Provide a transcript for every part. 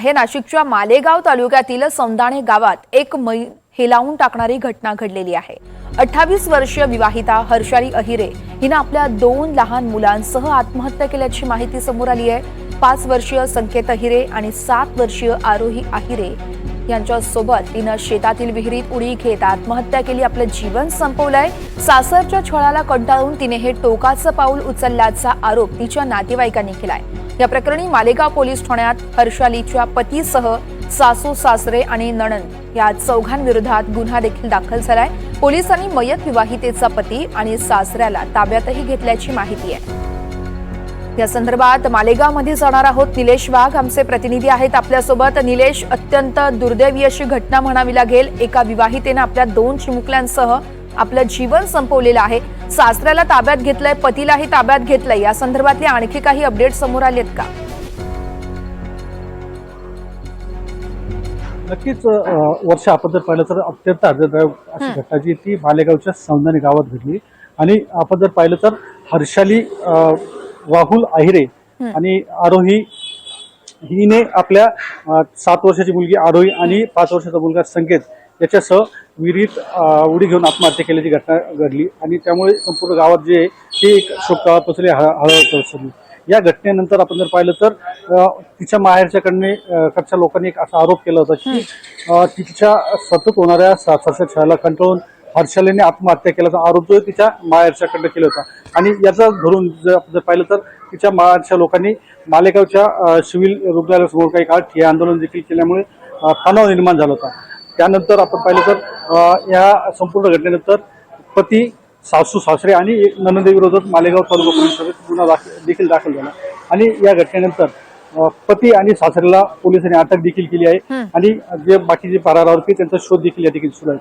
हे नाशिकच्या मालेगाव तालुक्यातील सौंदाणे गावात एक मै हेलावून टाकणारी घटना घडलेली आहे. अठ्ठावीस वर्षीय विवाहिता हर्षाली अहिरे हिनं आपल्या दोन लहान मुलांसह आत्महत्या केल्याची माहिती समोर आली आहे. पाच वर्षीय संकेत अहिरे आणि सात वर्षीय आरोही अहिरे यांच्यासोबत तिनं शेतातील विहिरीत उडी घेत आत्महत्या केली आपलं जीवन संपवलंय. सासरच्या छळाला कंटाळून तिने हे टोकाचं पाऊल उचलल्याचा आरोप तिच्या नातेवाईकांनी केलाय. या प्रकरणी मालेगाव पोलीस ठाण्यात हर्षालीच्या पतीसह सासू सासरे आणि नणन या चौघांविरोधात गुन्हा देखील दाखल झालाय. पोलिसांनी मयत विवाहितेचा पती आणि सासऱ्याला ताब्यातही घेतल्याची माहिती आहे. या संदर्भात मालेगावमध्ये जाणार आहोत निलेश वाघ. आमचे प्रतिनिधी आहेत आपल्यासोबत. निलेश अत्यंत दुर्दैवी अशी घटना म्हणावी लागेल. एका विवाहितेनं आपल्या दोन चिमुकल्यांसह आपलं जीवन संपवलेलं आहे. सासऱ्याला ताब्यात घेतलंय पतीलाही ताब्यात घेतलंय. या संदर्भातले आणखी काही अपडेट समोर आलेत का? नक्कीच वर्ष आपण जर पाहिलं तर अत्यंत आदरदायक अशी घटना जी ती मालेगावच्या सौंदाने गावात घडली. आणि आपण जर पाहिलं तर हर्षाली अ, राहुल आहिरे आणि आरोही हिने आपल्या सात वर्षाची मुलगी आरोही आणि पाच वर्षाचा मुलगा संकेत याच्यासह विहिरीत उडी घेऊन आत्महत्या केल्याची घटना घडली आणि त्यामुळे संपूर्ण गावात जे ते एक शोक पसरली हळहळ पसरली. या घटनेनंतर आपण जर पाहिलं तर तिच्या माहेरच्याकडने कडच्या लोकांनी एक असा आरोप केला होता की तिच्या सतत होणाऱ्या सासरच्या छळाला कंटाळून हर्षालीने आत्महत्या केल्याचा आरोप जो तिच्या माहेरच्याकडनं केला होता. आणि याचा धरून जर आपण जर पाहिलं तर तिच्या माहेरच्या लोकांनी मालेगावच्या सिव्हिल रुग्णालयासमोर काही काळ ठिय्या आंदोलन देखील केल्यामुळे तणाव निर्माण झाला होता. त्यानंतर आपण पाहिलं तर या संपूर्ण घटनेनंतर पती सासू सासरे आणि एक ननदेविरोधात मालेगाव तालुका पोलीस ठाण्यात गुन्हा दाखल देखील दाखल झाला. आणि या घटनेनंतर पती आणि सासऱ्याला पोलिसांनी अटक देखील केली आहे. आणि जे बाकीचे फरार आरोपी त्यांचा शोध देखील या ठिकाणी सुरू आहे.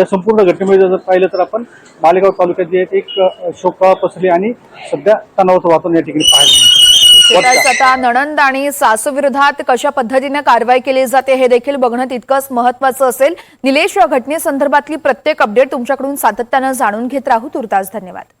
या संपूर्ण घटनेमध्ये जर पाहिलं तर आपण मालेगाव तालुक्यात जे एक शोककळा पसरली आणि सध्या तणावाचं वातावरण या ठिकाणी पाहायला मिळतं. त्याच आता नणंद आणि सासू विरोधात कशा पद्धतीने कारवाई केली जाते हे देखील बघणं तितकंच महत्वाचं असेल. निलेश या घटनेसंदर्भातली प्रत्येक अपडेट तुमच्याकडून सातत्यानं जाणून घेत राहू. तुर्तास धन्यवाद.